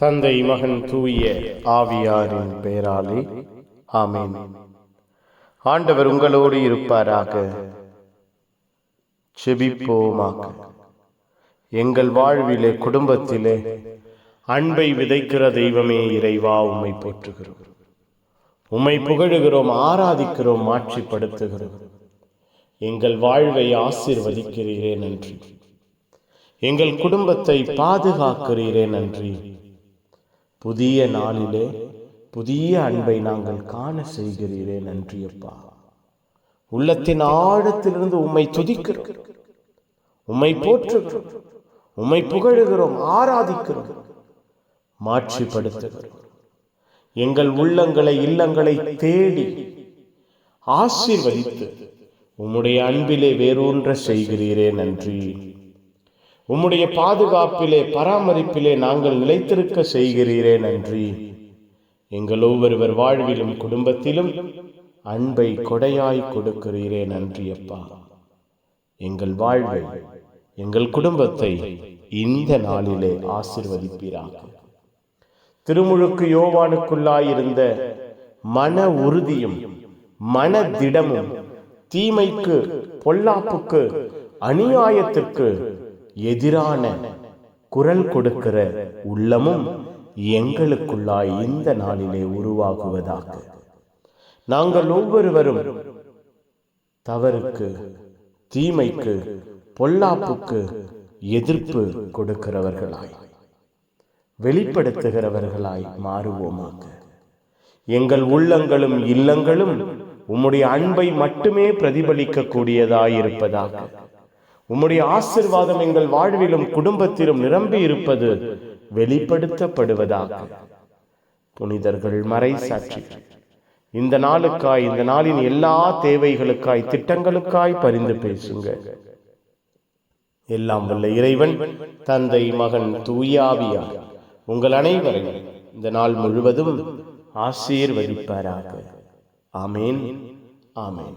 தந்தை மகன் தூய ஆவியாரின் பெயராலே ஆமேன். ஆண்டவர் உங்களோடு இருப்பாராக. செபிப்போமாக. எங்கள் வாழ்விலே குடும்பத்திலே அன்பை விதைக்கிற தெய்வமே இறைவா உம்மை போற்றுகிறோம். உம்மை புகழுகிறோம் ஆராதிக்கிறோம் மாற்றிப்படுத்துகிறோம் எங்கள் வாழ்வை ஆசிர்வதிக்கிறீரே நன்றி. எங்கள் குடும்பத்தை பாதுகாக்கிறீரே நன்றி. புதிய நாளிலே புதிய அன்பை நாங்கள் காண செய்கிறீரே நன்றியப்பா. உள்ளத்தின் ஆழத்திலிருந்து உம்மை துதிக்கிறோம். உம்மை போற்றுகிறோம். உம்மை புகழுகிறோம். ஆராதிக்கிறோம். மாட்சிப்படுத்துகிறோம். எங்கள் உள்ளங்களை இல்லங்களை தேடி ஆசீர்வதித்து உம்முடைய அன்பிலே வேரூன்ற செய்கிறீரே நன்றி. உம்முடைய பாதுகாப்பிலே பராமரிப்பிலே நாங்கள் நிலைத்திருக்க செய்கிறீரே நன்றி. எங்கள் ஒவ்வொருவர் வாழ்விலும் குடும்பத்திலும் அன்பை கொடையாய் கொடுக்கிறீரே நன்றி அப்பா எங்கள் வாழ்வை எங்கள் குடும்பத்தை இந்த நாளிலே ஆசிர்வதிப்பீராக. திருமுழுக்கு யோவானுக்குள்ளாயிருந்த மன உறுதியும் மன திடமும் தீமைக்கு பொல்லாப்புக்கு அநியாயத்திற்கு எதிரான குரல் கொடுக்கிற உள்ளமும் எங்களுக்குள்ளாய் இந்த நாளிலே உருவாகுவதாக. நாங்கள் ஒவ்வொருவரும் தவறுக்கு தீமைக்கு பொல்லாப்புக்கு எதிர்ப்பு கொடுக்கிறவர்களாய் வெளிப்படுத்துகிறவர்களாய் மாறுவோமாக. எங்கள் உள்ளங்களும் இல்லங்களும் உம்முடைய அன்பை மட்டுமே பிரதிபலிக்க கூடியதாய் இருப்பதாக உம்முடைய ஆசிர்வாதம் எங்கள் வாழ்விலும் குடும்பத்திலும் நிரம்பி இருப்பது வெளிப்படுத்தப்படுவதாக. புனிதர்கள் மறை சாட்சி. இந்த நாளுக்காய் இந்த நாளின் எல்லா தேவைகளுக்காய் திட்டங்களுக்காய் பரிந்து பேசுங்க. எல்லாம் வல்ல இறைவன் தந்தை மகன் தூயாவியா உங்கள் அனைவரையும் இந்த நாள் முழுவதும் ஆசீர்வதிப்பாராக. ஆமேன் ஆமேன்.